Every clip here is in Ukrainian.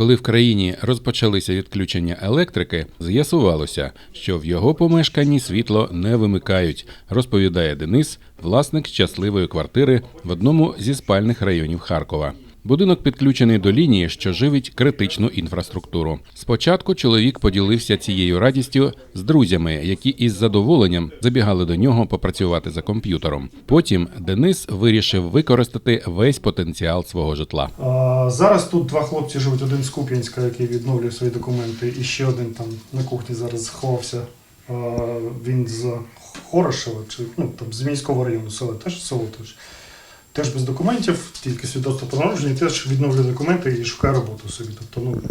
Коли в країні розпочалися відключення електрики, з'ясувалося, що в його помешканні світло не вимикають, розповідає Денис, власник щасливої квартири в одному зі спальних районів Харкова. Будинок підключений до лінії, що живить критичну інфраструктуру. Спочатку чоловік поділився цією радістю з друзями, які із задоволенням забігали до нього попрацювати за комп'ютером. Потім Денис вирішив використати весь потенціал свого житла. А, Зараз тут два хлопці живуть, один з Куп'янська, який відновлює свої документи, і ще один там на кухні зараз сховався. А, Він з Хорошева, чи ну, там, з міського району села, теж село теж. Теж без документів, тільки свідоцтво про народження, теж відновлює документи і шукає роботу собі. Тобто, ну,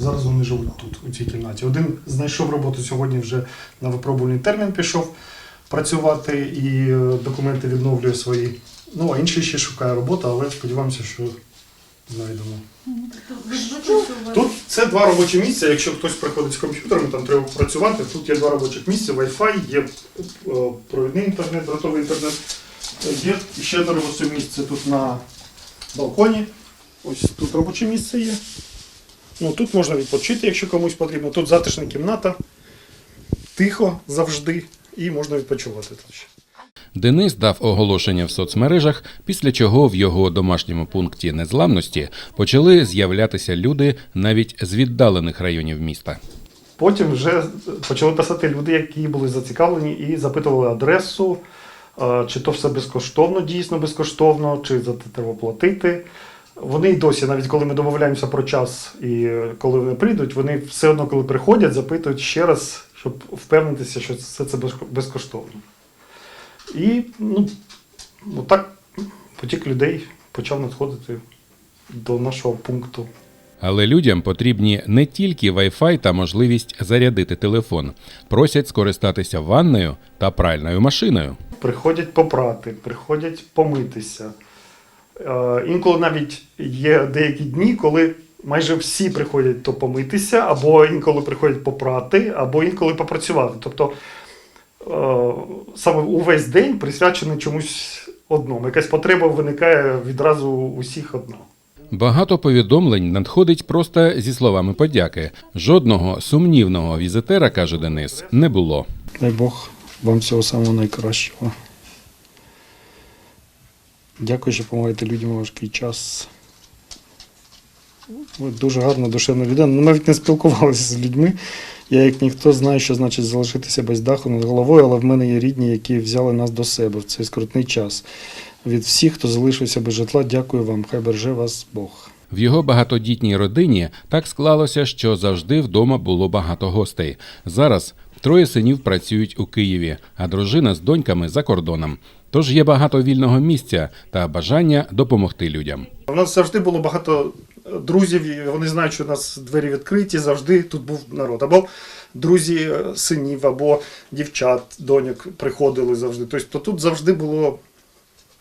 зараз вони живуть тут, у цій кімнаті. Один знайшов роботу сьогодні вже на випробувальний термін пішов працювати і е, документи відновлює свої. Ну, а інший ще шукає роботу, але сподіваємося, що знайдемо. Тут це два робочі місця. Якщо хтось приходить з комп'ютером, там треба працювати. Тут є два робочих місця, Wi-Fi, є е, провідний інтернет, дротовий інтернет. Є ще робоче місце тут на балконі. Ось тут робоче місце є. Ну, тут можна відпочити, якщо комусь потрібно. Тут затишна кімната, тихо завжди, і можна відпочивати тут ще. Денис дав оголошення в соцмережах, після чого в його домашньому пункті незламності почали з'являтися люди навіть з віддалених районів міста. Потім вже почали писати люди, які були зацікавлені і запитували адресу, чи то все безкоштовно, дійсно безкоштовно, чи за це треба платити. Вони й досі, навіть коли ми домовляємося про час і е, коли вони прийдуть, вони все одно, коли приходять, запитують ще раз, щоб впевнитися, що все це безкоштовно. І ну, отак потік людей почав надходити до нашого пункту. Але людям потрібні не тільки Wi-Fi та можливість зарядити телефон, просять скористатися ванною та пральною машиною. приходять попрати, приходять помитися. Е, інколи навіть є деякі дні, коли майже всі приходять то помитися, або інколи приходять попрати, або інколи попрацювати. Тобто е, саме увесь день присвячений чомусь одному. Якась потреба виникає відразу у усіх одна. Багато повідомлень надходить просто зі словами подяки. Жодного сумнівного візитера, каже Денис, не було. Дай Бог вам всього самого найкращого. Дякую, що допомагаєте людям важкий час. Ви дуже гарна, душевна людина. Ми Навіть не спілкувалися з людьми. Я, як ніхто, знаю, що значить залишитися без даху над головою, але в мене є рідні, які взяли нас до себе в цей скрутний час. Від всіх, хто залишився без житла, дякую вам. Хай береже вас Бог. В його багатодітній родині так склалося, що завжди вдома було багато гостей. Зараз троє синів працюють у Києві, а дружина з доньками за кордоном. Тож є багато вільного місця та бажання допомогти людям. У нас завжди було багато друзів, і вони знають, що у нас двері відкриті, завжди тут був народ. Або друзі е, синів, або дівчат, доньок приходили завжди. Тобто тут завжди було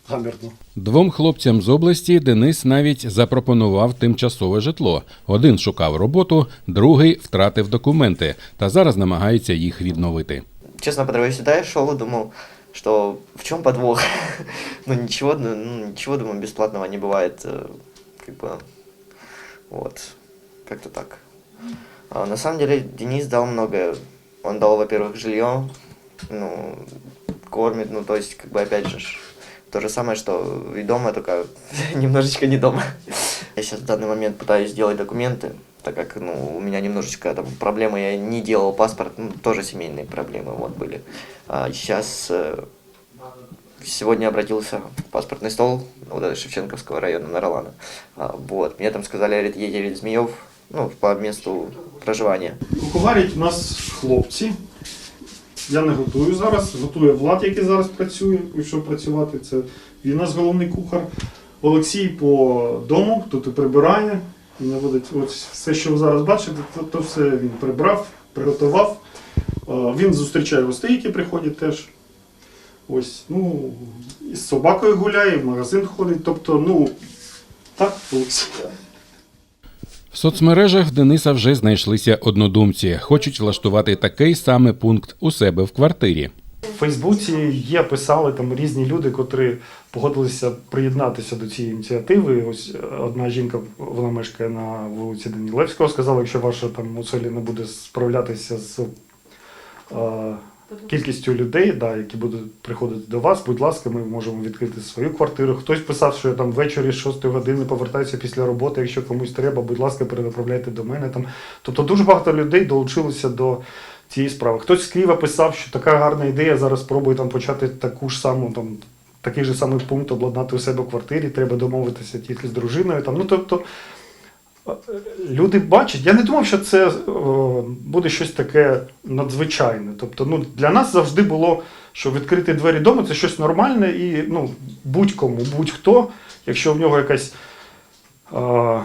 гамірно. Двом хлопцям з області Денис навіть запропонував тимчасове житло. Один шукав роботу, другий втратив документи та зараз намагається їх відновити. Честно, когда я сюда шел, думал, что в чем подвох? ну ничего, ну, ну, ничего, думаю, бесплатного не бывает. э, Как бы, вот, как-то так. А на самом деле Денис дал многое. Он дал, во-первых, жилье, ну, кормит, ну, то есть, как бы, опять же, то же самое, что и дома, только немножечко не дома. Я сейчас в данный момент пытаюсь сделать документы, так как, ну, у меня немножечко там проблемы, я не делал паспорт, ну, тоже семейные проблемы, вот, были. А сейчас э, сегодня обратился в паспортный стол, вот это Шевченковского района, на. Вот, мне там сказали, говорит, говорит, Змеев, ну, по месту проживания. Куховарять у нас хлопці. Я не готую зараз. Готує Влад, який зараз працює, пішов працювати. Це він у нас головний кухар. Олексій по дому, тут і прибирає. І наводить ось все, що ви зараз бачите, то, то все він прибрав, приготував. Він зустрічає гостей, які приходять теж. Ось, ну, і з собакою гуляє, в магазин ходить. Тобто, ну, так, Олексій. В соцмережах Дениса вже знайшлися однодумці. Хочуть влаштувати такий самий пункт у себе в квартирі. В Фейсбуці є, писали там різні люди, котрі погодилися приєднатися до цієї ініціативи. Ось е, одна жінка, вона мешкає на вулиці Данілевського, сказала, якщо ваша там оселя не буде справлятися з е, кількістю людей, да, які будуть приходити до вас, будь ласка, ми можемо відкрити свою квартиру. Хтось писав, що я там ввечері з 6 години повертаюся після роботи. Якщо комусь треба, будь ласка, перенаправляйте до мене. Там. Тобто дуже багато людей долучилися до цієї справи. Хтось з Києва писав, що така гарна ідея, зараз спробую там почати таку ж саму там. Такий же самий пункт обладнати у себе в квартирі, треба домовитися тільки з дружиною. Там. Ну, тобто, люди бачать. Я не думав, що це е, буде щось таке надзвичайне. Тобто, ну, для нас завжди було, що відкрити двері дому це щось нормальне і ну, будь-кому, будь-хто, якщо в нього якась е,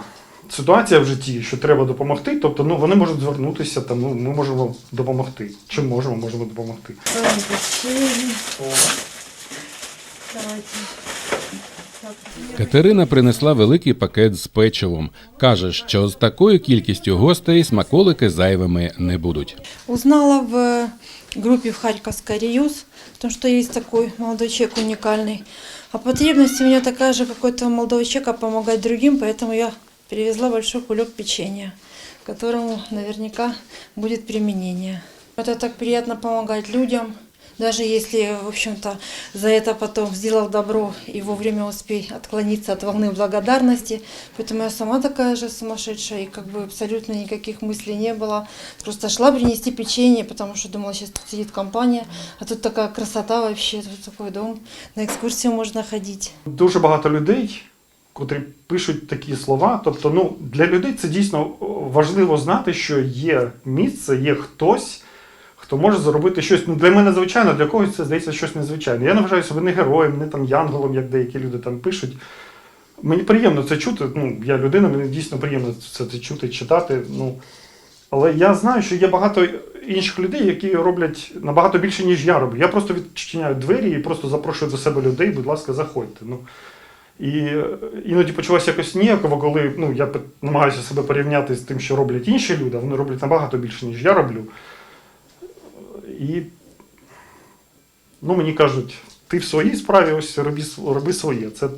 ситуація в житті, що треба допомогти, тобто ну, вони можуть звернутися, там, ну, ми можемо допомогти. Чим можемо, можемо допомогти. Давайте. Катерина принесла великий пакет з печивом. Каже, що з такою кількістю гостей смаколики зайвими не будуть. Узнала в э, группе в Харьковской Реюз, о том, что есть такой молодой человек уникальный. А потребность у меня такая же, как у этого молодого человека, помогать другим, поэтому я привезла большой кулек печенья, которому наверняка будет применение. Это так приятно помогать людям, даже если, в общем-то, за это потом сделал добро и вовремя успей отклониться от волны благодарности. Поэтому я сама такая же сумасшедшая, и как бы абсолютно никаких мыслей не было. Просто шла принести печенье, потому что думала, сейчас тут сидит компания, а тут такая красота вообще, тут такой дом, на экскурсию можно ходить. Дуже багато людей, котрі пишуть такі слова. Тобто, ну, для людей це дійсно важливо знати, що є місце, є хтось, хто може зробити щось. Ну, для мене звичайно, для когось це здається щось незвичайне. Я не вважаю себе не героєм, не там янголом, як деякі люди там пишуть. Мені приємно це чути. Ну, я людина, мені дійсно приємно це, чути, читати. Ну, але я знаю, що є багато інших людей, які роблять набагато більше, ніж я роблю. Я просто відчиняю двері і просто запрошую до себе людей, будь ласка, заходьте. Ну, і е, іноді почуваюся якось ніяково, коли ну, я намагаюся себе порівняти з тим, що роблять інші люди, а вони роблять набагато більше, ніж я роблю. І ну, мені кажуть, ти в своїй справі ось роби, роби своє. Це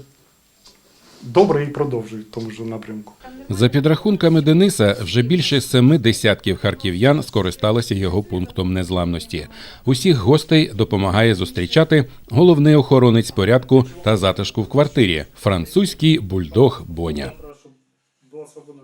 добре і продовжуй в тому ж напрямку. За підрахунками Дениса, вже більше семи десятків харків'ян скористалися його пунктом незламності. Усіх гостей допомагає зустрічати головний охоронець порядку та затишку в квартирі французький бульдог Боня.